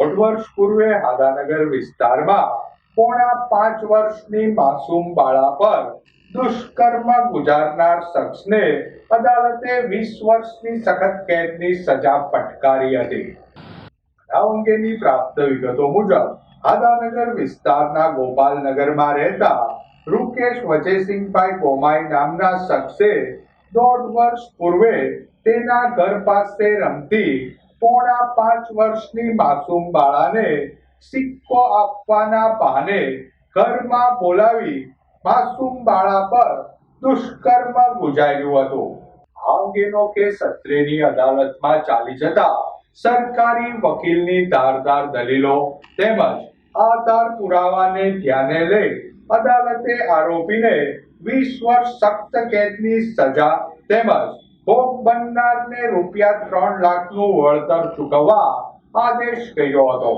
દોઢ વર્ષ પૂર્વે હાદાનગર વિસ્તારમાં પોણા પાંચ વર્ષની માસૂમ બાળા પર દુષ્કર્મ ગુજારનાર શખ્સને અદાલતે વીસ વર્ષની સખત કેદની સજા ફટકારી હતી. આ અંગેની પ્રાપ્ત વિગતો મુજબ, હાદાનગર વિસ્તારના ગોપાલનગરમાં રહેતા રૂકેશ વજયસિંહભાઈ ગોમાઈ નામના શખ્સે દોઢ વર્ષ પૂર્વે તેના ઘર પાસે રમતી પોણા પાંચ વર્ષની માસૂમ બાળાને સિક્કો આપવાના બહાને ઘરમાં બોલાવી માસૂમ બાળા પર દુષ્કર્મ ગુજાર્યું હતું. આ અંગેનો કેસ અત્રેની અદાલતમાં ચાલી જતા સરકારી વકીલની ધારદાર દલીલો તેમજ આધાર પુરાવાને ધ્યાને લઈ અદાલતે આરોપીને વીસ વર્ષ સખ્ત કેદની સજા તેમજ ભોગ બનનારને રૂપિયા ત્રણ લાખનું વળતર ચૂકવવા આદેશ કર્યો હતો.